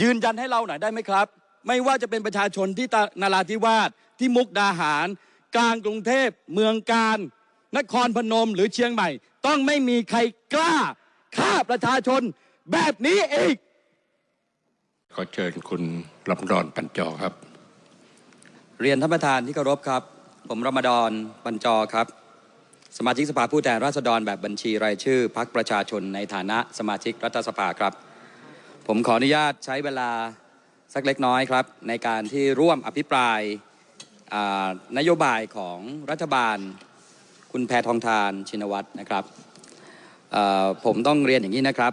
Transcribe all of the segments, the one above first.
ยืนยันให้เราหน่อยได้ไหมครับ ไม่ว่าจะเป็นประชาชนที่ตะนาราธิวาสที่มุกดาหาร กลางกรุงเทพเมืองการ นครพนมหรือเชียงใหม่ ต้องไม่มีใครกล้าฆ่าประชาชนแบบนี้อีก ขอเชิญคุณลำดอนปัญจอครับ เรียนท่านประธานที่เคารพครับ ผมรมดอนบรรจอครับ สมาชิกสภาผู้แทนราษฎรแบบบัญชีรายชื่อ พักประชาชนในฐานะสมาชิกรัฐสภาครับ ผมขออนุญาตใช้เวลาสักเล็กน้อยครับ ในการที่ร่วมอภิปรายนโยบายของรัฐบาล คุณแพทองทานชินวัตรนะครับผมต้องเรียนอย่างนี้นะครับ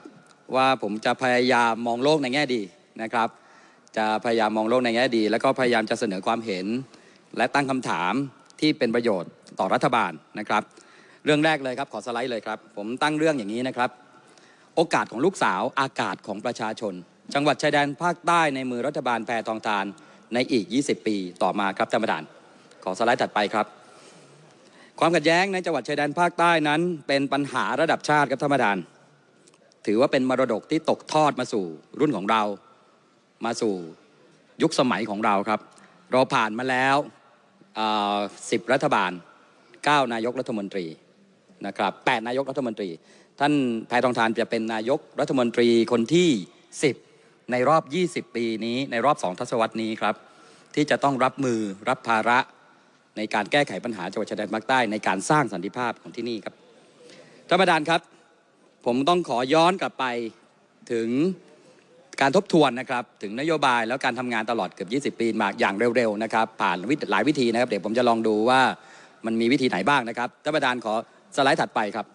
ว่าผมจะพยายามมองโลกในแง่ดีนะครับ จะพยายามมองโลกในแง่ดี แล้วก็พยายามจะเสนอความเห็น และตั้งคำถามที่เป็นประโยชน์ต่อรัฐบาลนะครับ เรื่องแรกเลยครับขอสไลด์เลยครับ ผมตั้งเรื่องอย่างนี้นะครับ โอกาสของลูกสาวอากาศของประชาชน จังหวัดชายแดนภาคใต้ในมือรัฐบาลแพรทองทานในอีก 20 ปีต่อมาครับท่านประธาน ขอสไลด์ถัดไปครับ ความขัดแย้งในจังหวัดชายแดนภาคใต้นั้น เป็นปัญหาระดับชาติครับท่านประธาน ถือว่าเป็นมรดกที่ตกทอดมาสู่รุ่นของเรา มาสู่ยุคสมัยของเราครับ เราผ่านมาแล้วสิบรัฐบาล 9 นายกรัฐมนตรีนะครับ8นายกรัฐมนตรี ท่านแพทองทานจะเป็นนายกรัฐมนตรีคนที่ 10 ในรอบ 20 ปีนี้ในรอบ2ทศวรรษนี้ครับ ที่จะต้องรับมือรับภาระในการแก้ไขปัญหาจังหวัดชายแดนภาคใต้ในการสร้างสันติภาพของที่นี่ครับท่านประธานครับ ผมต้องขอย้อนกลับไปถึงการทบทวนนะครับถึงนโยบายแล้วการทำงานตลอดเกือบ 20 ปีมาอย่างเร็วๆนะครับผ่านวิธีหลายวิธีนะครับ เดี๋ยวผมจะลองดูว่ามันมีวิธีไหนบ้างนะครับท่านประธานขอสไลด์ถัดไปครับ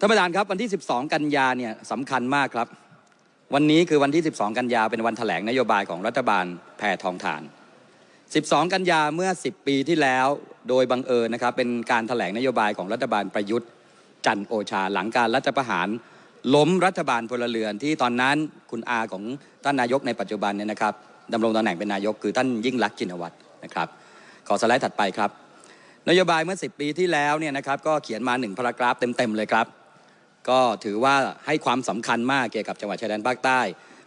ท่านประธานครับวันที่ 12 กันยาเนี่ยสำคัญมากครับ วันนี้คือวันที่ 12 กันยาเป็นวันแถลงนโยบายของรัฐบาลแพทองทาน 12 กันยาเมื่อ 10 ปีที่แล้วโดยบังเอิญนะครับเป็นการแถลงนโยบายของรัฐบาลประยุทธ์ จันโอชาหลังการรัฐประหาร ล้มรัฐบาลพลเรือนที่ตอนนั้นคุณอาของท่านนายกในปัจจุบันเนี่ยนะครับดำรงตำแหน่งเป็นนายกคือท่านยิ่งรักษณ์ชินวัตรนะครับขอสไลด์ถัดไปครับ นโยบายเมื่อ 10 ปีที่แล้วเนี่ยนะครับก็เขียนมาหนึ่งพารากราฟเต็มๆเลยครับ ก็ถือว่าให้ความสำคัญมากเกี่ยวกับจังหวัดชายแดนภาคใต้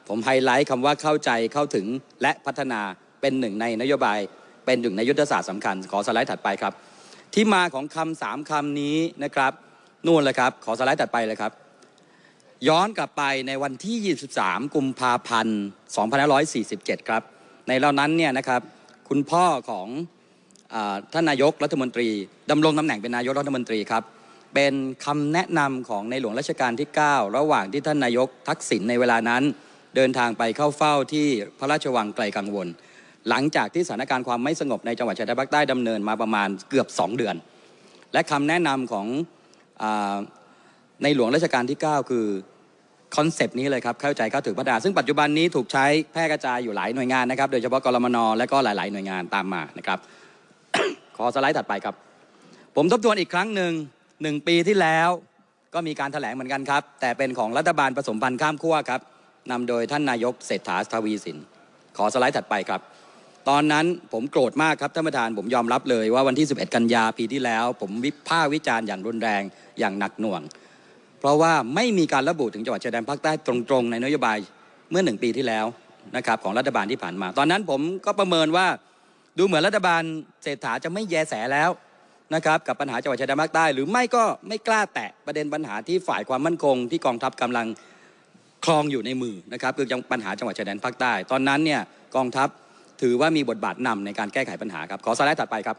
ผมไฮไลท์คำว่าเข้าใจเข้าถึงและพัฒนาเป็นหนึ่งในนโยบาย เป็นหนึ่งในยุทธศาสตร์สำคัญ ขอสไลด์ถัดไปครับ ที่มาของคำสามคำนี้นะครับนู่นเลยครับ ขอสไลด์ถัดไปเลยครับ ย้อนกลับไปในวันที่ 23 กุมภาพันธ์ 2547 ครับ ในเหล่านั้นเนี่ยนะครับคุณพ่อของอท่านนายกรัฐมนตรีดำรงตำแหน่งเป็นนายกรัฐมนตรีครับ เป็นคำแนะนำของในหลวงรัชกาลที่ 9 ระหว่างที่ท่านนายกทักษิณในเวลานั้น เดินทางไปเข้าเฝ้าที่พระราชวังไกลกังวล หลังจากที่สถานการณ์ความไม่สงบในจังหวัดชายแดนภาคใต้ดำเนินมาประมาณเกือบ 2 เดือน และคำแนะนำของอในหลวงรัชกาลที่ 9 คือคอนเซปต์นี้เลยครับเข้าใจเข้าถึงพัฒนาซึ่งปัจจุบันนี้ถูกใช้แพร่กระจายอยู่หลายหน่วยงานนะครับ โดยเฉพาะกรมนและก็หลาย ๆ หน่วยงานตามมานะครับ ขอสไลด์ถัดไปครับ ผมทบทวนอีกครั้งหนึ่ง หนึ่งปีที่แล้วก็มีการถแถลงเหมือนกันครับ แต่เป็นของรัฐบาลผสมพันธ์ข้ามขั้วครับนำโดยท่านนายกเศรษฐาทวีสิน ขอสไลด์ถัดไปครับ ตอนนั้นผมโกรธมากครับท่านประธานผมยอมรับเลยว่าวันที่ 11 กันยาปีที่แล้ว ผมวิพากษ์วิจารณ์อย่างรุนแรงอย่างหนักหน่วง เพราะว่าไม่มีการระบุถึงจังหวัดชายแดนภาคใต้ตรงๆ ในนโยบายเมื่อหนึ่งปีที่แล้วนะครับของรัฐบาลที่ผ่านมา ตอนนั้นผมก็ประเมินว่าดูเหมือนรัฐบาลเศรษฐาจะไม่แยแสแล้ว นะครับกับปัญหาจังหวัดชายแดนภาคใต้ หรือไม่ก็ไม่กล้าแตะประเด็นปัญหาที่ฝ่ายความมั่นคง ที่กองทัพกำลังคลองอยู่ในมือนะครับคือปัญหาจังหวัดชายแดนภาคใต้ ตอนนั้นเนี่ยกองทัพถือว่ามีบทบาทนำในการแก้ไขปัญหาครับขอสไลด์ถัดไปครับ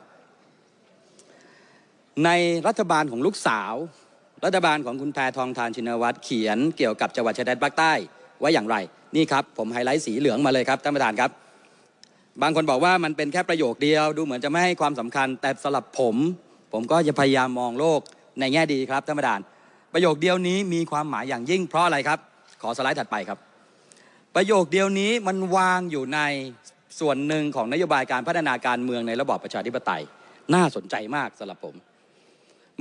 ในรัฐบาลของลูกสาว รัฐบาลของคุณแพทองทานชินวัตรเขียนเกี่ยวกับจังหวัดชายแดนภาคใต้ไว้อย่างไร นี่ครับผมไฮไลท์สีเหลืองมาเลยครับท่านประธานครับ บางคนบอกว่ามันเป็นแค่ประโยคเดียว ดูเหมือนจะไม่ให้ความสำคัญ แต่สำหรับผม ผมก็จะพยายามมองโลกในแง่ดีครับท่านประธาน ประโยคเดียวนี้มีความหมายอย่างยิ่งเพราะอะไรครับ ขอสไลด์ถัดไปครับ ประโยคเดียวนี้มันวางอยู่ในส่วนหนึ่งของนโยบายการพัฒนาการเมืองในระบอบประชาธิปไตย น่าสนใจมากสำหรับผม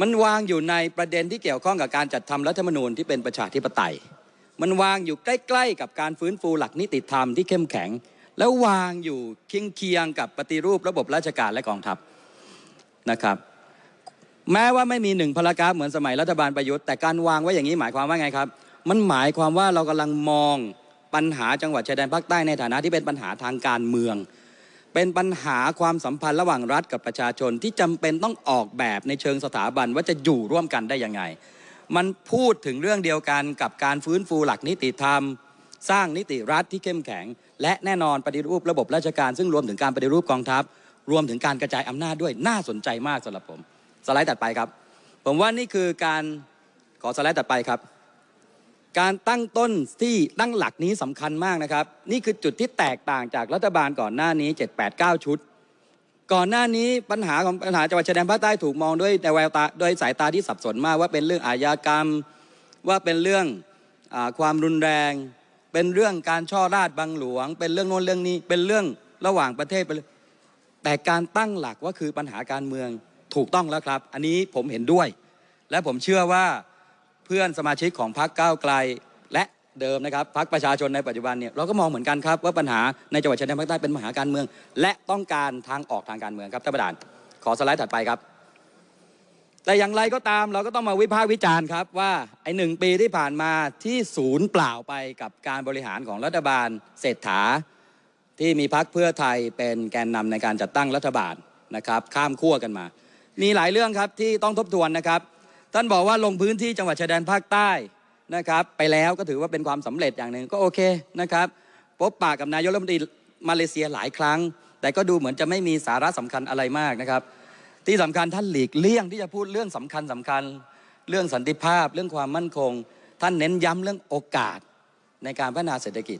มันวางอยู่ในประเด็นที่เกี่ยวข้องกับการจัดทำรัฐธรรมนูญที่เป็นประชาธิปไตย มันวางอยู่ใกล้ ๆ กับการฟื้นฟูหลักนิติธรรมที่เข้มแข็ง แล้ววางอยู่เคียงๆกับปฏิรูประบบราชการและกองทัพนะครับ แม้ว่าไม่มีหนึ่งพารากราฟเหมือนสมัยรัฐบาลประยุทธ์แต่การวางไว้อย่างนี้หมายความว่าไงครับ มันหมายความว่าเรากำลังมองปัญหาจังหวัดชายแดนภาคใต้ในฐานะที่เป็นปัญหาทางการเมือง เป็นปัญหาความสัมพันธ์ระหว่างรัฐกับประชาชนที่จำเป็นต้องออกแบบในเชิงสถาบันว่าจะอยู่ร่วมกันได้ยังไง มันพูดถึงเรื่องเดียวกันกับการฟื้นฟูหลักนิติธรรม สร้างนิติรัฐที่เข้มแข็ง และแน่นอนปฏิรูประบบราชการ ซึ่งรวมถึงการปฏิรูปกองทัพ รวมถึงการกระจายอำนาจด้วยน่าสนใจมากสำหรับผม สไลด์ตัดไปครับ ผมว่านี่คือการขอสไลด์ตัดไปครับ การตั้งต้นที่ตั้งหลักนี้สำคัญมากนะครับ นี่คือจุดที่แตกต่างจากรัฐบาลก่อนหน้านี้ 7 8 9 ชุด ก่อนหน้านี้ปัญหาของปัญหาจังหวัดชายแดนภาคใต้ถูกมองด้วยในแววตาโดยสายตาที่สับสนมากว่าเป็นเรื่องอาญากรรม ว่าเป็นเรื่องอความรุนแรง เป็นเรื่องการช่อราดบังหลวง เป็นเรื่องโน้นเรื่องนี้ เป็นเรื่องระหว่างประเทศเป็นเรื่องแต่การตั้งหลักว่าคือปัญหาการเมืองถูกต้องแล้วครับ อันนี้ผมเห็นด้วย และผมเชื่อว่าเพื่อนสมาชิกของพรรคก้าวไกล และเดิมนะครับพรรคประชาชนในปัจจุบันเนี่ยเราก็มองเหมือนกันครับว่าปัญหาในจังหวัดชายแดนภาคใต้เป็นปัญหาการเมือง และต้องการทางออกทางการเมืองครับท่านประธานขอสไลด์ถัดไปครับ แต่อย่างไรก็ตามเราก็ต้องมาวิพากษ์วิจารณ์ครับว่าไอ้หนึ่งปีที่ผ่านมาที่ศูนย์เปล่าไปกับการบริหารของรัฐบาลเศรษฐา ที่มีพักเพื่อไทยเป็นแกนนำในการจัดตั้งรัฐบาลนะครับข้ามขั้วกันมา มีหลายเรื่องครับที่ต้องทบทวนนะครับ ท่านบอกว่าลงพื้นที่จังหวัดชายแดนภาคใต้นะครับ ไปแล้วก็ถือว่าเป็นความสำเร็จอย่างหนึ่งก็โอเคนะครับพบปะกับนายกรัฐมนตรีมาเลเซียหลายครั้ง แต่ก็ดูเหมือนจะไม่มีสาระสำคัญอะไรมากนะครับ ที่สำคัญท่านหลีกเลี่ยงที่จะพูดเรื่องสำคัญสำคัญ เรื่องสันติภาพ เรื่องความมั่นคง ท่านเน้นย้ำเรื่องโอกาสในการพัฒนาเศรษฐกิจ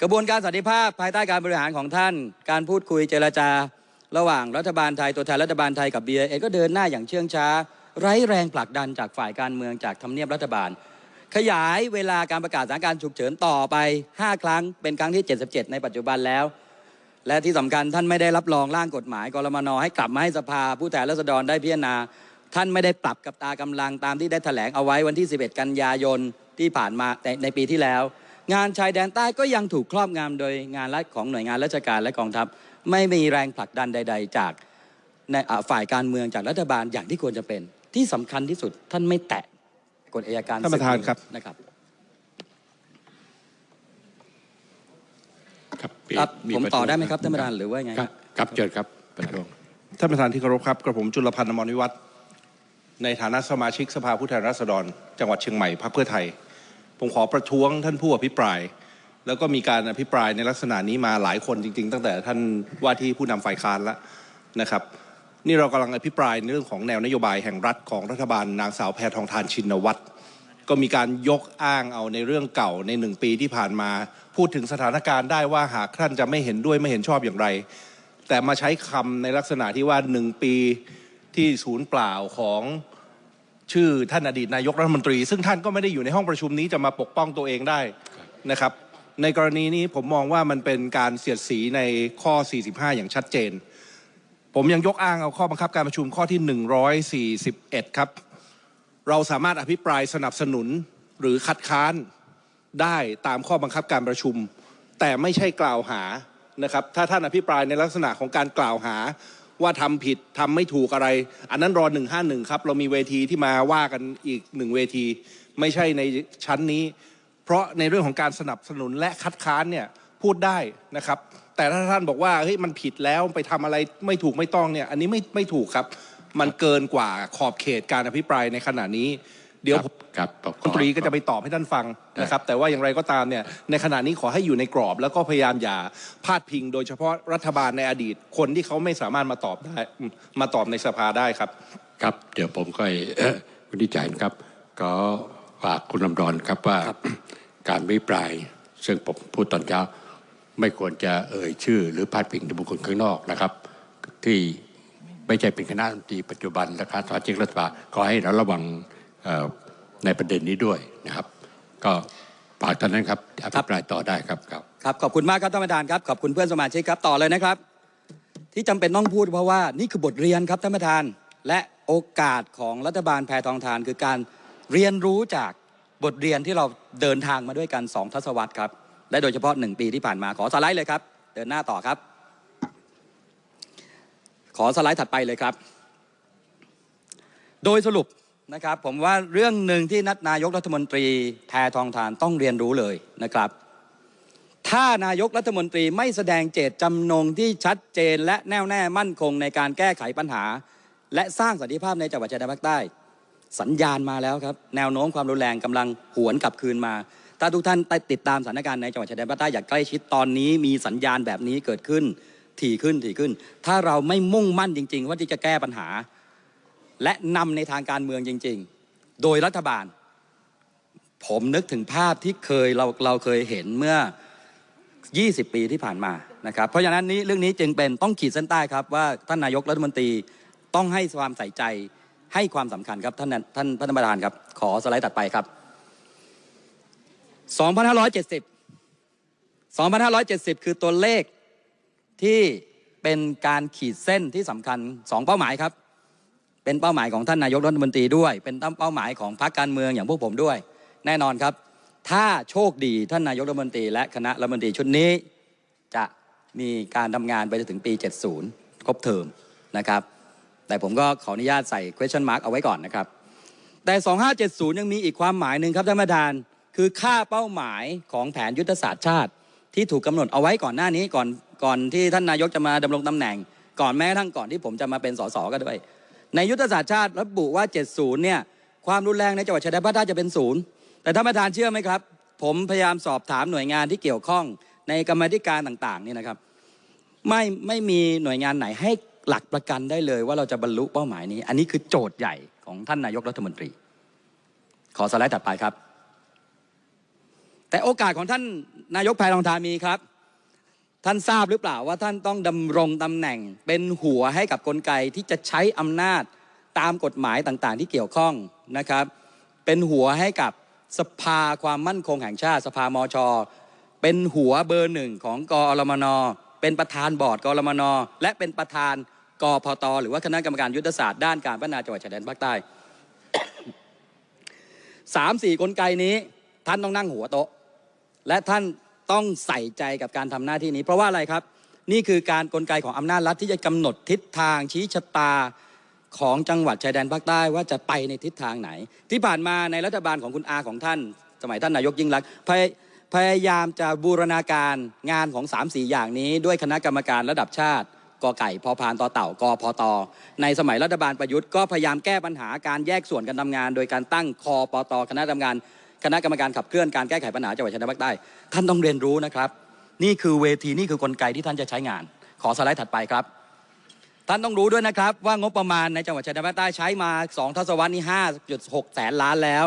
กระบวนการสันติภาพภายใต้การบริหารของท่าน การพูดคุยเจรจา ระหว่างรัฐบาลไทยตัวแทนรัฐบาลไทยกับ BIA ก็เดินหน้าอย่างเชื่องช้า ไร้แรงผลักดันจากฝ่ายการเมืองจากทำเนียบรัฐบาล ขยายเวลาการประกาศสถานการณ์ฉุกเฉินต่อไป 5 ครั้งเป็นครั้งที่ 77 ในปัจจุบันแล้ว และที่สำคัญท่านไม่ได้รับรองร่างกฎหมายกรมนให้กลับมาให้สภาผู้แทนราษฎรได้พิจารณา ท่านไม่ได้ปรับกับตากำลังตามที่ได้แถลงเอาไว้วันที่ 11 กันยายนที่ผ่านมาในในปีที่แล้ว งานชายแดนใต้ก็ยังถูกครอบงำโดยงานรัฐของหน่วยงานราชการและกองทัพ ไม่มีแรงผลักดันใด ๆ จากในอ่าฝ่ายการเมืองจากรัฐบาลอย่างที่ควรจะเป็น ที่สำคัญที่สุดท่านไม่แตะกฎอัยการท่านประธานครับนะครับ ครับครับมีผมประต่อท้วงได้ไหมครับท่านประธานหรือว่าไงครับครับเชิญครับประท้วงท่านประธานที่เคารพครับกระผมจุลพันธ์อมรวิวัฒน์ในฐานะสมาชิกสภาผู้แทนราษฎร จังหวัดเชียงใหม่พรรคเพื่อไทย ผมขอประท้วงท่านผู้อภิปราย แล้วก็มีการอภิปรายในลักษณะนี้มาหลายคนจริง ๆ ตั้งแต่ท่านว่าที่ผู้นำฝ่ายค้านแล้วนะครับ นี่เรากำลังอภิปรายในเรื่องของแนวนโยบายแห่งรัฐของรัฐบาลนางสาวแพทองทานชินวัตร ก็มีการยกอ้างเอาในเรื่องเก่าในหนึ่งปีที่ผ่านมา พูดถึงสถานการณ์ได้ว่าหากท่านจะไม่เห็นด้วยไม่เห็นชอบอย่างไร แต่มาใช้คำในลักษณะที่ว่าหนึ่งปีที่ศูนย์เปล่าของชื่อท่านอดีตนายกรัฐมนตรี ซึ่งท่านก็ไม่ได้อยู่ในห้องประชุมนี้จะมาปกป้องตัวเองได้นะครับ ในกรณีนี้ผมมองว่ามันเป็นการเสียดสีในข้อ 45 อย่างชัดเจน ผมยังยกอ้างเอาข้อบังคับการประชุมข้อที่ 141 ครับ เราสามารถอภิปรายสนับสนุนหรือคัดค้านได้ตามข้อบังคับการประชุม แต่ไม่ใช่กล่าวหานะครับ ถ้าท่านอภิปรายในลักษณะของการกล่าวหาว่าทำผิดทำไม่ถูกอะไร อันนั้นรอ151ครับ เรามีเวทีที่มาว่ากันอีกหนึ่งเวที ไม่ใช่ในชั้นนี้ เพราะในเรื่องของการสนับสนุนและคัดค้านเนี่ยพูดได้นะครับ แต่ถ้าท่านบอกว่าเฮ้ยมันผิดแล้วไปทำอะไรไม่ถูกไม่ต้องเนี่ย อันนี้ไม่ไม่ถูกครับ มันเกินกว่าขอบเขตการอภิปรายในขณะนี้ เดี๋ยวผมครับขอรัฐมนตรีก็จะไปตอบให้ท่านฟังนะครับ แต่ว่าอย่างไรก็ตามเนี่ยในขณะนี้ขอให้อยู่ในกรอบ แล้วก็พยายามอย่าพาดพิง โดยเฉพาะรัฐบาลในอดีต คนที่เขาไม่สามารถมาตอบได้อืมมาตอบในสภาได้ครับ ครับ เดี๋ยวผมก็เอ่อวินิจฉัยนะครับ ก็ฝากคุณลำดอนครับว่าการวิปรายซึ่งผมพูดตอนเช้าไม่ควรจะเอ่ยชื่อ หรือพาดพิงถึงบุคคลข้างนอกนะครับ ที่ ไม่ใช่เป็นคณะรัฐมนตรีปัจจุบันและคณะสมาชิกรัฐสภาขอให้เราระวังในประเด็นนี้ด้วยนะครับ ก็ฝากท่านนั้นครับอภิปรายต่อได้ครับครับครับขอบคุณมากครับท่านประธานครับขอบคุณเพื่อนสมาชิกครับต่อเลยนะครับ ที่จำเป็นต้องพูดเพราะว่านี่คือบทเรียนครับท่านประธาน และโอกาสของรัฐบาลแพทองทาน คือการเรียนรู้จากบทเรียนที่เราเดินทางมาด้วยกันสองทศวรรษครับและโดยเฉพาะหนึ่งปีที่ผ่านมาขอสไลด์เลยครับ เดินหน้าต่อครับ ขอสไลด์ถัดไปเลยครับ โดยสรุปนะครับผมว่าเรื่องหนึ่งที่นัดนายกรัฐมนตรีแพทองทานต้องเรียนรู้เลยนะครับ ถ้านายกรัฐมนตรีไม่แสดงเจตจำนงที่ชัดเจนและแน่วแน่มั่นคงในการแก้ไขปัญหา และสร้างสันติภาพในจังหวัดชายแดนภาคใต้ สัญญาณมาแล้วครับ แนวโน้มความรุนแรงกำลังหวนกลับคืนมา ถ้าทุกท่านติดตามสถานการณ์ในจังหวัดชายแดนภาคใต้อย่างใกล้ชิดตอนนี้มีสัญญาณแบบนี้เกิดขึ้น ถี่ขึ้นถี่ขึ้น ถ้าเราไม่มุ่งมั่นจริง ๆ ว่าที่จะแก้ปัญหา และนำในทางการเมืองจริง ๆ โดยรัฐบาล ผมนึกถึงภาพที่เคยเราเราเคยเห็นเมื่อ 20 ปีที่ผ่านมานะครับเพราะฉะนั้นนี้เรื่องนี้จึงเป็นต้องขีดเส้นใต้ครับว่าท่านนายกรัฐมนตรีต้องให้ความใส่ใจให้ความสำคัญครับท่านนั้นท่านท่านประธานครับ ขอสไลด์ตัดไปครับ 2570 2570 คือตัวเลข ที่เป็นการขีดเส้นที่สำคัญสองเป้าหมายครับ เป็นเป้าหมายของท่านนายกรัฐมนตรีด้วย เป็นเป้าหมายของพรรคการเมืองอย่างพวกผมด้วย แน่นอนครับ ถ้าโชคดีท่านนายกรัฐมนตรี และคณะรัฐมนตรีชุดนี้ จะมีการทำงานไปจนถึงปี 70 ครบเทอมนะครับ แต่ผมก็ขออนุญาตใส่ question mark เอาไว้ก่อนนะครับ แต่ 2570 ยังมีอีกความหมายหนึ่งครับท่านประธานคือค่าเป้าหมายของแผนยุทธศาสตร์ชาติที่ถูกกำหนดเอาไว้ก่อนหน้านี้ก่อน ก่อนที่ท่านนายกจะมาดำรงตำแหน่ง ก่อนแม้กระทั่งก่อนที่ผมจะมาเป็นสสก็ด้วย ในยุทธศาสตร์ชาติระบุว่า 70 เนี่ยความรุนแรงในจังหวัดชายแดนภาคใต้จะเป็นศูนย์แต่ท่านประธานเชื่อไหมครับ ผมพยายามสอบถามหน่วยงานที่เกี่ยวข้องในกรรมธิการต่างๆนี่นะครับไม่ไม่มีหน่วยงานไหนให้หลักประกันได้เลยว่าเราจะบรรลุเป้าหมายนี้ อันนี้คือโจทย์ใหญ่ของท่านนายกรัฐมนตรี ขอสไลด์ถัดไปครับ แต่โอกาสของท่านนายกแพรทองทานมีครับ ท่านทราบหรือเปล่าว่าท่านต้องดำรงตำแหน่งเป็นหัวให้กับกลไกที่จะใช้อำนาจตามกฎหมายต่างๆ ที่เกี่ยวข้องนะครับ เป็นหัวให้กับสภาความมั่นคงแห่งชาติสภามช เป็นหัวเบอร์หนึ่งของกอรมน เป็นประธานบอร์ดกอรมน และเป็นประธานกพต หรือว่าคณะกรรมการยุทธศาสตร์ด้านการพัฒนาจังหวัดชายแดนภาคใต้สามสี่กลไกนี้ท่านต้องนั่งหัวโต๊ะ และท่าน ต้องใส่ใจกับการทำหน้าที่นี้ เพราะว่าอะไรครับ นี่คือการกลไกของอำนาจรัฐที่จะกำหนดทิศทางชี้ชะตาของจังหวัดชายแดนภาคใต้ว่าจะไปในทิศทางไหน ที่ผ่านมาในรัฐบาลของคุณอาของท่าน สมัยท่านนายกยิ่งรักษณ์พยพยายามจะบูรณาการงานของ3ามสี่อย่างนี้ ด้วยคณะกรรมการระดับชาติกอไก่พอพานต่อเต่ากอพอตอในสมัยรัฐบาลประยุทธ์ก็พยายามแก้ปัญหาการแยกส่วนการทำงาน โดยการตั้งคอปตคณะทำงาน คณะกรรมการขับเคลื่อนการแก้ไขปัญหาจังหวัดชายแดนภาคใต้ท่านต้องเรียนรู้นะครับ นี่คือเวทีนี่คือกลไกที่ท่านจะใช้งาน ขอสไลด์ถัดไปครับ ท่านต้องรู้ด้วยนะครับ ว่างบประมาณในจังหวัดชายแดนภาคใต้ใช้มา 2 ทศวรรษนี้5.6 แสนล้านแล้ว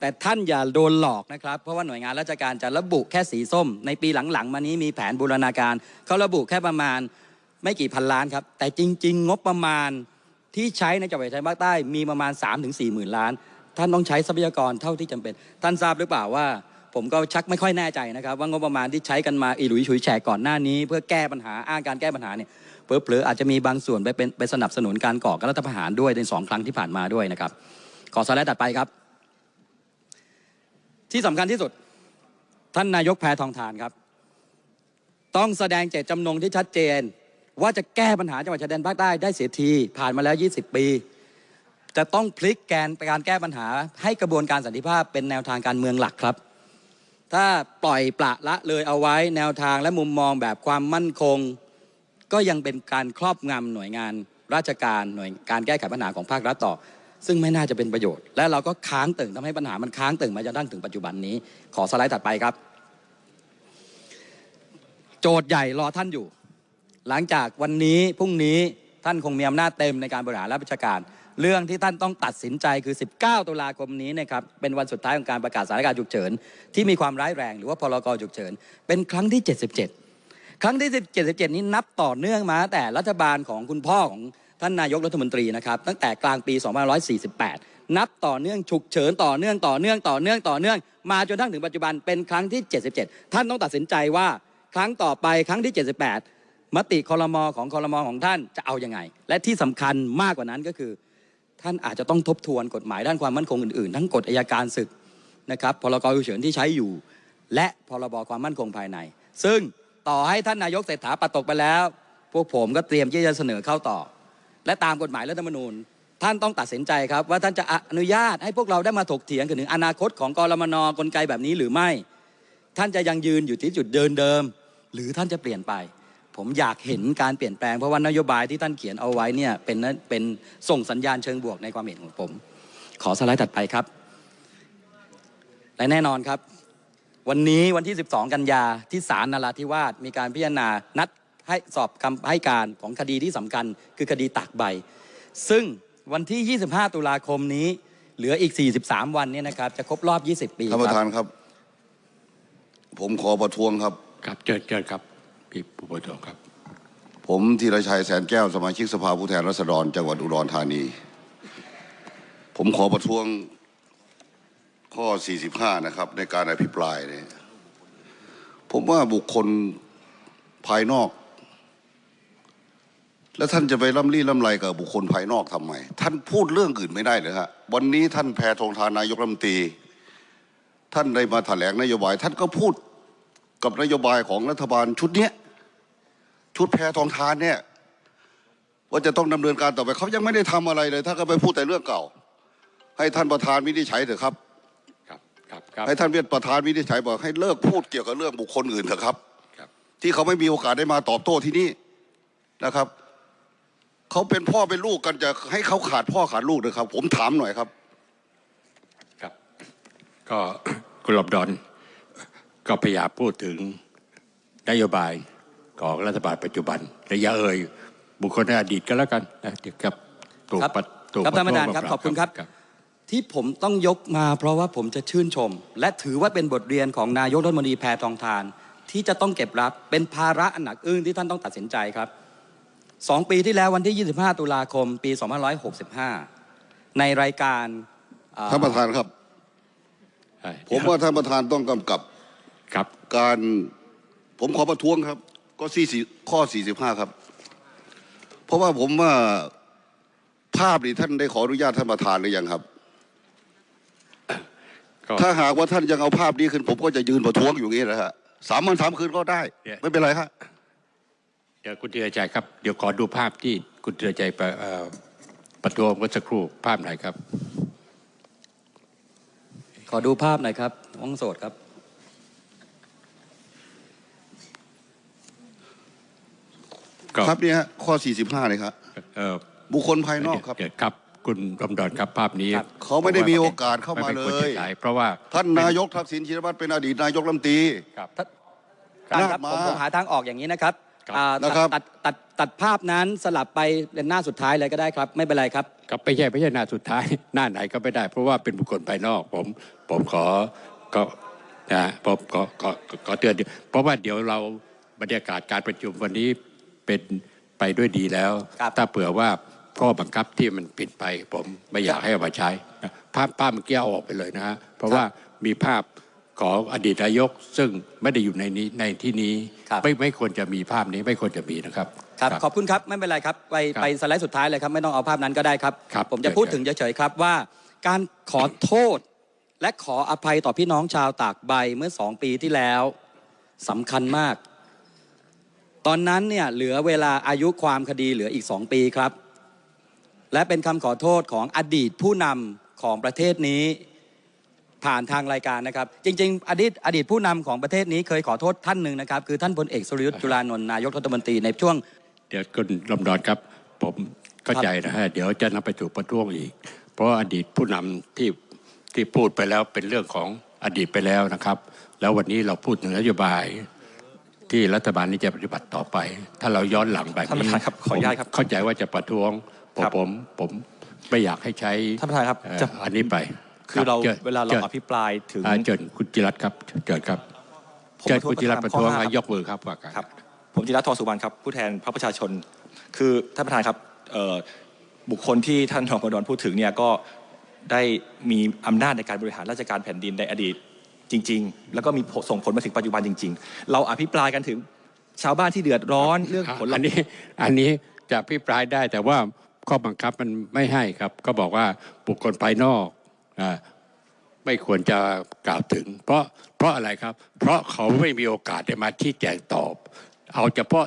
แต่ท่านอย่าโดนหลอกนะครับ เพราะว่าหน่วยงานราชการจะระบุแค่สีส้ม ในปีหลังๆ มานี้มีแผนบูรณาการเขาระบุแค่ประมาณไม่กี่พันล้านครับแต่จริง ๆ งบประมาณที่ใช้ในจังหวัดชายแดนภาคใต้มีประมาณ 3-4หมื่นล้าน ท่านต้องใช้ทรัพยากรเท่าที่จำเป็น ท่านทราบหรือเปล่าว่า ผมก็ชักไม่ค่อยแน่ใจนะครับ ว่างบประมาณที่ใช้กันมาอีหลุยฉุยแฉกก่อนหน้านี้ เพื่อแก้ปัญหาอ้างการแก้ปัญหาเนี่ยเผลอๆอาจจะมีบางส่วนไปเป็นไปสนับสนุนการก่อการรัฐประหารด้วยในสองครั้งที่ผ่านมาด้วยนะครับ ขอสไลด์ตัดไปครับ ที่สำคัญที่สุด ท่านนายกแพทองทานครับ ต้องแสดงเจตจำนงที่ชัดเจน ว่าจะแก้ปัญหาจังหวัดชายแดนภาคใต้ได้เสียทีผ่านมาแล้ว 20 ปี จะต้องพลิกแกนการแก้ปัญหา ให้กระบวนการสันติภาพเป็นแนวทางการเมืองหลักครับ ถ้าปล่อยปละละเลยเอาไว้แนวทางและมุมมองแบบความมั่นคง ก็ยังเป็นการครอบงำหน่วยงานราชการหน่วยการแก้ไขปัญหาของภาครัฐต่อ ซึ่งไม่น่าจะเป็นประโยชน์ และเราก็ค้างตึงทำให้ปัญหามันค้างตึงมาจนกระทั่งถึงปัจจุบันนี้ ขอสไลด์ถัดไปครับ โจทย์ใหญ่รอท่านอยู่ หลังจากวันนี้พรุ่งนี้ท่านคงมีอำนาจเต็มในการบริหารราชการ เรื่องที่ท่านต้องตัดสินใจคือ 19 ตุลาคมนี้นะครับเป็นวันสุดท้ายของการประกาศสถานการณ์ฉุกเฉินที่มีความร้ายแรงหรือว่าพรกฉุกเฉินเป็นครั้งที่ 77 ครั้งที่ 77 นี้นับต่อเนื่องมาแต่รัฐบาลของคุณพ่อของท่านนายกรัฐมนตรีนะครับตั้งแต่กลางปี 2548 นับต่อเนื่องฉุกเฉินต่อเนื่องต่อเนื่องต่อเนื่องต่อเนื่อง มาจนทั้งถึงปัจจุบันเป็นครั้งที่ 77 ท่านต้องตัดสินใจว่าครั้งต่อไปครั้งที่ 78 มติคอรมอของคอรมอของท่านจะเอาอยัางไง และที่สำคัญมากกว่านั้นก็คือ ท่านอาจจะต้องทบทวนกฎหมายด้านความมั่นคงอื่นๆ ทั้งกฎอัยการศึกนะครับพรกฉุกเฉินที่ใช้อยู่ และพรบความมั่นคงภายใน ซึ่งต่อให้ท่านนายกเศรษฐาปัดตกไปแล้ว พวกผมก็เตรียมที่จะเสนอเข้าต่อ และตามกฎหมายรัฐธรรมนูญ ท่านต้องตัดสินใจครับ ว่าท่านจะอนุญาตให้พวกเราได้มาถกเถียงกันถึงอนาคตของกรมนกลไกแบบนี้หรือไม่ ท่านจะยังยืนอยู่ที่จุดเดินเดิม หรือท่านจะเปลี่ยนไป ผมอยากเห็นการเปลี่ยนแปลงเพราะว่านโยบายที่ท่านเขียนเอาไว้เนี่ยเป็นเป็นส่งสัญญาณเชิงบวกในความเห็นของผม ขอสไลด์ถัดไปครับ และแน่นอนครับ วันนี้วันที่ 12 กันยาที่ศาลนราธิวาสมีการพิจารณานัดให้สอบคำให้การของคดีที่สำคัญ คือคดีตากใบ ซึ่งวันที่ 25 ตุลาคมนี้ เหลืออีก 43 วันเนี่ยนะครับ จะครบรอบ 20 ปีคท่านประรับธานครับ ผมขอประท้วงครับ ครับเจิญเจิญครับ พี่ผู้ประท้วงครับ ผมธีรชัยแสนแก้วสมาชิกสภาผู้แทนราษฎรจังหวัดอุดรธานี ผมขอประท้วงข้อ 45 นะครับ ในการอภิปรายเนี่ยผมว่าบุคคลภายนอก แล้วท่านจะไปล่ำลี่ล่ำไรกับบุคคลภายนอกทำไม ท่านพูดเรื่องอื่นไม่ได้เลยฮะวันนี้ท่านแพทองทานนายกรัฐมนตรี ท่านได้มาแถลงนโยบาย ท่านก็พูดกับนโยบายของรัฐบาลชุดเนี้ย แพทองทานเนี่ย ว่าจะต้องดำเนินการต่อไปเขายังไม่ได้ทำอะไรเลยท่านก็ไปพูดแต่เรื่องเก่า ให้ท่านประธานวินิจฉัยเถอะครับครับครับครับให้ท่านประธานวินิจฉัยบอกให้เลิกพูดเกี่ยวกับเรื่องบุคคลอื่นเถอะครับครับ ที่เขาไม่มีโอกาสได้มาตอบโต้ที่นี่นะครับเขาเป็นพ่อเป็นลูกกันจะให้เขาขาดพ่อขาดลูกเลยครับ ผมถามหน่อยครับ ครับ ก็คุณหลบดอนก็พยายามพูดถึงนโยบาย ของรัฐบาลปัจจุบันแต่อย่าเอ่ยบุคคลในอดีตก็แล้วกันนะเดี๋ยวกับถูกครับปะถูกครับท่านประธานท้วงครับเปล่ขอบคุณครับครับ ที่ผมต้องยกมาเพราะว่าผมจะชื่นชม และถือว่าเป็นบทเรียนของนายกรัฐมนตรีแพทองทาน ที่จะต้องเก็บรับเป็นภาระอันหนักอึ้งที่ท่านต้องตัดสินใจครับสองปีที่แล้ววันที่ 25 ตุลาคม ปี 2565 ในรายการอ่าท่านประธานครับใช่ผมว่าท่านประธานต้องกำกับครับการผมขอประท้วงครับ ก็สี่ข้อ45ครับ เพราะว่าผมว่าภาพนี่ท่านได้ขออนุญาตท่านประธานหรือยังครับ ก็ถ้าหากว่าท่านยังเอาภาพนี้ขึ้น ผมก็จะยืนประท้วงอยู่อย่างนี้นะฮะสามวันสามคืนก็ได้ ไม่เป็นไรฮะเดี๋ยวคุณธีรชัยครับ เดี๋ยวขอดูภาพที่คุณธีรชัยประเอ่อประท้วงเมื่อสักครู่ภาพไหนครับ ขอดูภาพหน่อยครับห้องโสดครับ ครับเนี่ยฮะข้อ 45 เลยครับเอ่อบุคคลภายนอกครับเดี๋ยวครับคุณรมดอนครับภาพนี้ครับเขาไม่ได้มีโอกาสเข้ามาไป็นเลควรยจะฉายเพราะว่าท่านนายกทักษิณชินวัตรเป็นอดีตนายกรัฐมนตรีครับท่านครับมาผมผมหาทางออกอย่างนี้นะครับครับอ่านะครับตัดตัดตัดภาพนั้นสลับไปเป็นหน้าสุดท้ายเลยก็ได้ครับ ไม่เป็นไรครับก็ไม่ใช่ไม่ใช่หน้าสุดท้ายหน้าไหนก็ไม่ได้ เพราะว่าเป็นบุคคลภายนอก ผมผมขอก็นะผมขอขอขอขอเตือนเพราะว่าเดี๋ยวเราบรรยากาศการประชุมวันนี้ เป็นไปด้วยดีแล้วครับถ้าเผื่อว่าข้อบังคับที่มันผิดไป ผมไม่อยากให้เอามาใช้นะภาพภาพเมื่อกี้เอาออกไปเลยนะฮะเพราะว่ามีภาพของอดีตนายก ซึ่งไม่ได้อยู่ในนี้ในที่นี้ครับไม่ไม่ควรจะมีภาพนี้ไม่ควรจะมีนะครับครับขอบคุณครับไม่เป็นไรครับไปครับไปสไลด์สุดท้ายเลยครับไม่ต้องเอาภาพนั้นก็ได้ครับครับ ผมจะพูดถึงเฉยๆครับว่า การขอโทษและขออภัยต่อพี่น้องชาวตากใบเมื่อสองปีที่แล้วสำคัญมาก ตอนนั้นเนี่ยเหลือเวลาอายุความคดีเหลืออีกสองปีครับ และเป็นคำขอโทษของอดีตผู้นำของประเทศนี้ผ่านทางรายการนะครับ จริง ๆ อดีตอดีตผู้นำของประเทศนี้เคยขอโทษท่านหนึ่งนะครับ คือท่านพลเอกสุรยุทธ์จุลานนท์นายกรัฐมนตรีในช่วง เดี๋ยวคุณลำดอนครับ ผมเข้าใจนะฮะเดี๋ยวจะนำไปถูกประท้วงอีก เพราะอดีตผู้นำที่ที่พูดไปแล้วเป็นเรื่องของอดีตไปแล้วนะครับ แล้ววันนี้เราพูดถึงนโยบาย ที่รัฐบาลนี้จะปฏิบัติต่อไป ถ้าเราย้อนหลังแบบท่านประนี้ธานครับขออนุญาตครับผมเข้าใจว่าจะประท้วงผมครับผมผมไม่อยากให้ใช้ท่านประธานครับเอ่อจะอันนี้ไป คือเราบชิญเวลาเราชิญอภิปรายถึงอ่าเจิญคุณจิรัตน์ครับเจิญครับผมเจิญประท้วงคุณจิรัตน์ประท้วงข้อห้าครับยกมือครับว่ากันครับ ผมจิรัตน์ทองสุวรรณครับผู้แทนพรรคประชาชน คือท่านประธานครับเอ่อบุคคลที่ท่านรองกรดอนพูดถึงเนี่ยก็ได้มีอำนาจในการบริหารราชการแผ่นดินในอดีต จริง ๆ แล้วก็มีผลส่งผลมาถึงปัจจุบันจริง ๆ เราอภิปรายกันถึงชาวบ้านที่เดือดร้อนเรื่องผลอันนี้อันนี้จะพิปรายได้แต่ว่าข้อบังคับมันไม่ให้ครับ ก็บอกว่าบุคคลภายนอกอ่าไม่ควรจะกล่าวถึง เพราะเพราะอะไรครับ เพราะเขาไม่มีโอกาสได้มาชี้แจงตอบ เอาเฉพาะ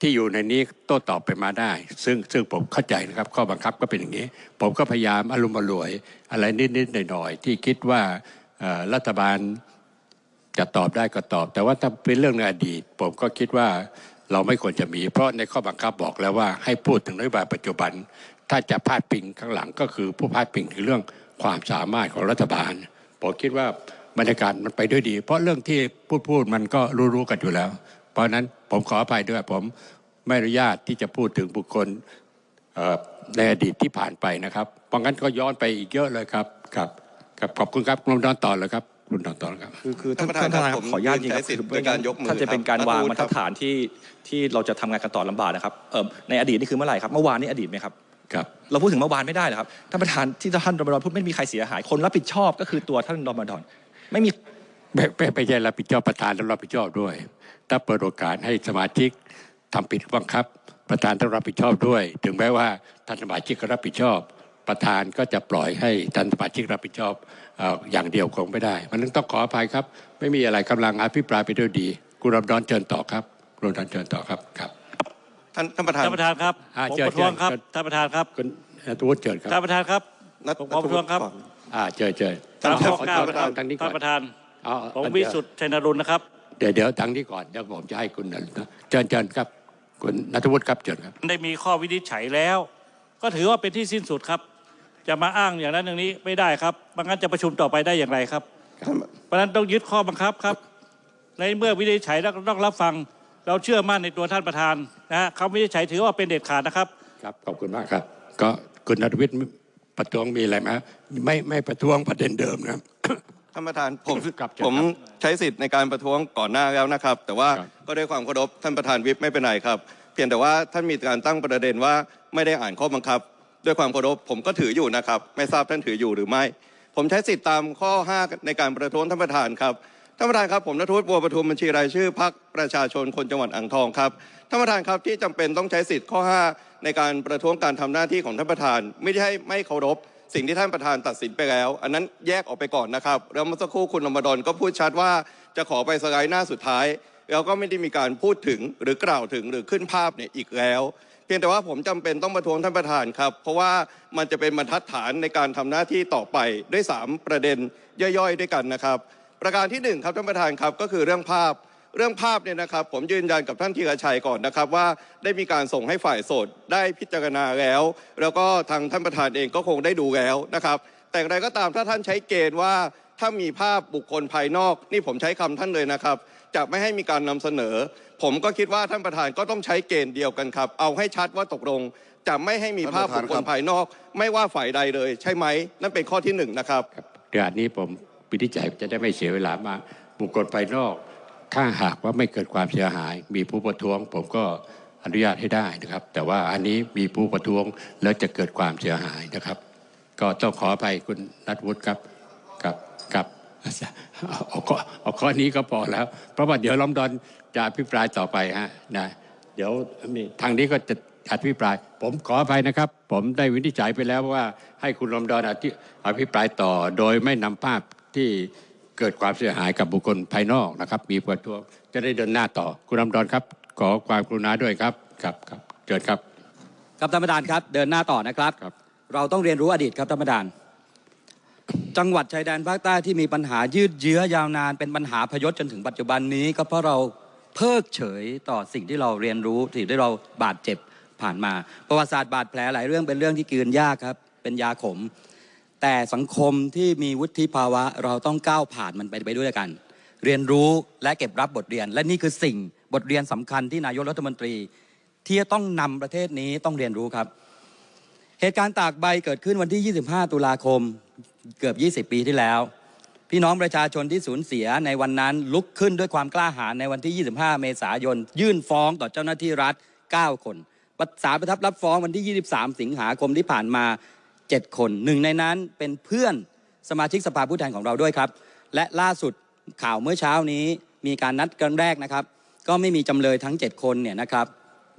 ที่อยู่ในนี้โต้ตอบไปมาได้ ซึ่งซึ่งผมเข้าใจนะครับ ข้อบังคับก็เป็นอย่างนี้ ผมก็พยายามอารมณ์อรวย อะไรนิดๆหน่อยๆที่คิดว่าเอ่อ รัฐบาลจะตอบได้ก็ตอบ แต่ว่าถ้าเป็นเรื่องในอดีต ผมก็คิดว่าเราไม่ควรจะมี เพราะในข้อบังคับบอกแล้วว่าให้พูดถึงนโยบายปัจจุบัน ถ้าจะพาดพิงข้างหลังก็คือผู้พาดพิงถึงเรื่องความสามารถของรัฐบาล ผมคิดว่าบรรยากาศมันไปด้วยดี เพราะเรื่องที่พูดพูดมันก็รู้ๆกันอยู่แล้ว เพราะนั้นผมขออภัยด้วยผมไม่อนุญาตที่จะพูดถึงบุคคลในอดีตที่ผ่านไปนะครับ เพราะงั้นก็ย้อนไปอีกเยอะเลยครับครับ ครับขอบคุณครับคุณดอนต่อเลยครับคุณดอนต่อเลยครับ คือคือท่านท่านประธานครับท่านผมขออนุญาตจริงๆคใช้รับสิทธิ์คือในการยกมือถ้าจะเป็นครับการวางท่านบรรทัดฐานที่ที่เราจะทำงานกันต่อลำบากนะครับเออในอดีตนี่คือเมื่อไหร่ครับเมื่อวานนี่อดีตไหมครับครับเราพูดถึงเมื่อวานไม่ได้เหรอครับท่านประธานที่ท่านรมดอนพูดไม่มีใครเสียหาย คนรับผิดชอบก็คือตัวท่านรมดอนไม่มีไม่ไม่ไม่ใช่รับผิดชอบประธานต้องรับผิดชอบด้วย ถ้าเปิดโอกาสให้สมาชิกทำผิดบังคับ ประธานต้องรับผิดชอบด้วย ถึงแม้ว่าท่านสมาชิกก็รับผิดชอบ ประธานก็จะปล่อยให้ท่านสมาชิกรับผิดชอบเอ่ออย่างเดียวคงไม่ได้มันต้องขออภัยครับ ไม่มีอะไรกำลังอภิปรายไปด้วยดีคุณรำดอนเชิญต่อครับคุณรำดอนเชิญต่อครับครับท่านท่านประธานท่านประธานครับอ่าผมเชิญประท้วงครับเชิญท่านประธานครับคุณนัทวุฒิเชิญครับท่านประธานครับนัทผมขอประท้วงครับก่อนอ่าเชิญเชิญตามท่านข้อท่านเก้าประธานทางนี้ก่ท่าอนนประธานเอาผมเอาวิสุทธิ์ชัยนรุณนะครับเดี๋ยวเดี๋ยวทางนี้ก่อนเดี๋ยวผมจะให้คุณนะเชิญเชิญครับคุณนัทวุฒิครับเชิญครับได้มีข้อวินิจฉัยแล้ว ก็ถือว่าเป็นที่สิ้นสุดครับ จะมาอ้างอย่างนั้นอย่างนี้ไม่ได้ครับบางงั้นจะประชุมต่อไปได้อย่างไรครับท่านเพราะฉะนั้นต้องยึดข้อบังคับครับ ในเมื่อวินิจฉัยแล้วก็ต้องรับฟัง เราเชื่อมั่นในตัวท่านประธานนะฮะเขาวินิจฉัยถือว่าเป็นเด็ดขาดนะครับ ครับขอบคุณมากครับ ก็คุณนัทวิทย์ประท้วงมีอะไรไหมไม่ไม่ประท้วงประเด็นเดิมนะ ท่านประธานผมครับเชิญครับผมใช้สิทธิ์ในการประท้วงก่อนหน้าแล้วนะครับ แต่ว่าครับ ก็ด้วยความเคารพท่านประธานวิปไม่เป็นไรครับ เพียงแต่ว่าท่านมีการตั้งประเด็นว่าไม่ได้อ่านข้อบังคับ ด้วยความเคารพผมก็ถืออยู่นะครับ ไม่ทราบท่านถืออยู่หรือไม่ ผมใช้สิทธิ์ตามข้อ 5 ในการประท้วงท่านประธานครับท่านประธานครับผมนัทวุฒิบัวประทุมบัญชีรายชื่อพรรคประชาชนคนจังหวัดอ่างทองครับท่านประธานครับที่จำเป็นต้องใช้สิทธิ์ข้อ 5 ในการประท้วงการทำหน้าที่ของท่านประธาน ไม่ใช่ไม่เคารพ สิ่งที่ท่านประธานตัดสินไปแล้ว อันนั้นแยกออกไปก่อนนะครับแล้วเมื่อสักครู่คุณรมดอนก็พูดชัดว่าจะขอไปสไลด์หน้าสุดท้าย แล้วก็ไม่ได้มีการพูดถึงหรือกล่าวถึงหรือขึ้นภาพเนี่ยอีกแล้ว เพียงแต่ว่าผมจำเป็นต้องประท้วงท่านประธานครับ เพราะว่ามันจะเป็นบรรทัดฐานในการทำหน้าที่ต่อไปด้วย 3 ประเด็นย่อยๆ ด้วยกันนะครับ ประการที่หนึ่งครับท่านประธานครับก็คือเรื่องภาพเรื่องภาพเนี่ยนะครับผมยืนยันกับท่านธีรชัยก่อนนะครับว่าได้มีการส่งให้ฝ่ายโสดได้พิจารณาแล้ว แล้วก็ทางท่านประธานเองก็คงได้ดูแล้วนะครับ แต่อย่างไรก็ตามถ้าท่านใช้เกณฑ์ว่าถ้ามีภาพบุคคลภายนอก นี่ผมใช้คำท่านเลยนะครับ จะไม่ให้มีการนำเสนอ ผมก็คิดว่าท่านประธานก็ต้องใช้เกณฑ์เดียวกันครับ เอาให้ชัดว่าตกลงจะไม่ให้มีภาพบุคคลภายนอก ไม่ว่าฝ่ายใดเลย ใช่ไหมนั่นเป็นข้อที่หนึ่งนะครับครับเรื่องนี้ผมวินิจฉัยจะได้ไม่เสียเวลามากบุคคลภายนอก ถ้าหากว่าไม่เกิดความเสียหาย มีผู้ประท้วง ผมก็อนุญาตให้ได้นะครับ แต่ว่าอันนี้มีผู้ประท้วงแล้วจะเกิดความเสียหายนะครับ ก็ต้องขออภัยคุณนัทวุฒิครับครับครับ เอาข้อเอาข้อนี้ก็พอแล้ว เพราะว่าเดี๋ยวลอมดอนจะอภิปรายต่อไปฮะนะเดี๋ยวทางนี้ก็จะอภิปราย ผมขออภัยนะครับ ผมได้วินิจฉัยไปแล้วว่าให้คุณลอมดอนอภิปรายต่อโดยไม่นำภาพที่เกิดความเสียหายกับบุคคลภายนอกนะครับ มีประท้วงจะได้เดินหน้าต่อคุณลอมดอนครับ ขอความกรุณาด้วยครับครับครับเชิญครับครับท่านประธานครับ เดินหน้าต่อนะครับครับเราต้องเรียนรู้อดีตครับท่านประธาน จังหวัดชายแดนภาคใต้ที่มีปัญหายืดเยื้อยาวนานเป็นปัญหาพยศจนถึงปัจจุบันนี้ ก็เพราะเราเพิกเฉยต่อสิ่งที่เราเรียนรู้สิ่งที่เราบาดเจ็บผ่านมา ประวัติศาสตร์บาดแผลหลายเรื่องเป็นเรื่องที่กืนยากครับ เป็นยาขม แต่สังคมที่มีวุฒิภาวะเราต้องก้าวผ่านมันไปไปด้วยกัน เรียนรู้และเก็บรับบทเรียน และนี่คือสิ่งบทเรียนสำคัญที่นายกรัฐมนตรี ที่จะต้องนำประเทศนี้ต้องเรียนรู้ครับ เหตุการณ์ตากใบเกิดขึ้นวันที่ 25 ตุลาคม เกือบ 20 ปีที่แล้ว พี่น้องประชาชนที่สูญเสียในวันนั้นลุกขึ้นด้วยความกล้าหาญในวันที่ 25 เมษายน ยื่นฟ้องต่อเจ้าหน้าที่รัฐ 9 คนศาลประทับรับฟ้องวันที่ 23 สิงหาคมที่ผ่านมา 7 คนหนึ่งในนั้นเป็นเพื่อนสมาชิกสภาผู้แทนของเราด้วยครับ และล่าสุดข่าวเมื่อเช้านี้มีการนัดกันแรกนะครับ ก็ไม่มีจำเลยทั้ง 7 คนเนี่ยนะครับ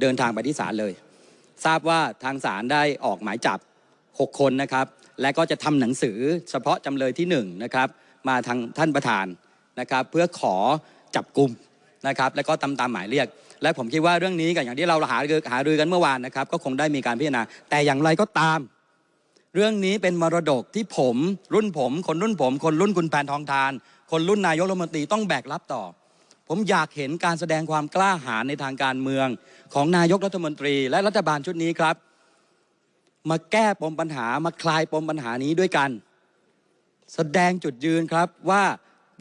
เดินทางไปที่ศาลเลย ทราบว่าทางศาลได้ออกหมายจับ 6 คนนะครับ และก็จะทำหนังสือเฉพาะจำเลยที่1นะครับมาทางท่านประธานนะครับเพื่อขอจับกลุ่มนะครับและก็ตามตามหมายเรียก และผมคิดว่าเรื่องนี้กับอย่างที่เราหารือหารือกันเมื่อวานนะครับก็คงได้มีการพิจารณา แต่อย่างไรก็ตาม เรื่องนี้เป็นมรดกที่ผมรุ่นผม คนรุ่นผม คนรุ่นคุณแผนทองทาน คนรุ่นนายกรัฐมนตรีต้องแบกรับต่อ ผมอยากเห็นการแสดงความกล้าหาญในทางการเมืองของนายกรัฐมนตรี และรัฐบาลชุดนี้ครับ มาแก้ปมปัญหามาคลายปมปัญหานี้ด้วยกัน แสดงจุดยืนครับว่า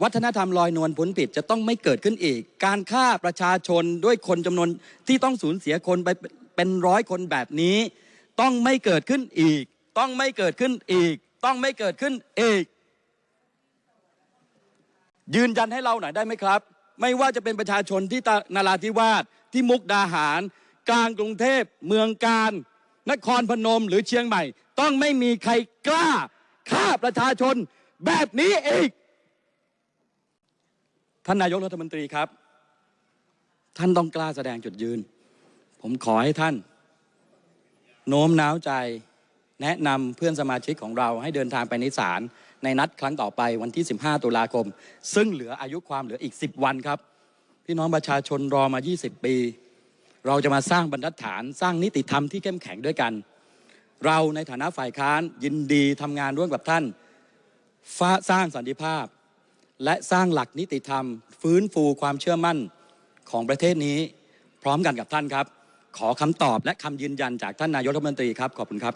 วัฒนธรรมลอยนวลพ้นผิดจะต้องไม่เกิดขึ้นอีก การฆ่าประชาชนด้วยคนจำนวนที่ต้องสูญเสียคนไปเป็นร้อยคนแบบนี้ ต้องไม่เกิดขึ้นอีก ต้องไม่เกิดขึ้นอีก ต้องไม่เกิดขึ้นอีก ยืนยันให้เราหน่อยได้ไหมครับ ไม่ว่าจะเป็นประชาชนที่ตะนาราธิวาสที่มุกดาหาร กลางกรุงเทพเมืองการ นครพนมหรือเชียงใหม่ ต้องไม่มีใครกล้าฆ่าประชาชนแบบนี้อีก ท่านนายกรัฐมนตรีครับ ท่านต้องกล้าแสดงจุดยืน ผมขอให้ท่าน โน้มน้าวใจแนะนำเพื่อนสมาชิกของเราให้เดินทางไปในศาลในนัดครั้งต่อไปวันที่ 15 ตุลาคม ซึ่งเหลืออายุความเหลืออีก 10 วันครับ พี่น้องประชาชนรอมา 20 ปี เราจะมาสร้างบรรทัดฐาน สร้างนิติธรรมที่เข้มแข็งด้วยกัน เราในฐานะฝ่ายค้านยินดีทำงานร่วมกับท่านฟ้าสร้างสันติภาพ และสร้างหลักนิติธรรม ฟื้นฟูความเชื่อมั่นของประเทศนี้ พร้อมกันกับท่านครับ ขอคำตอบและคำยืนยันจากท่านนายกรัฐมนตรีครับขอบคุณครับ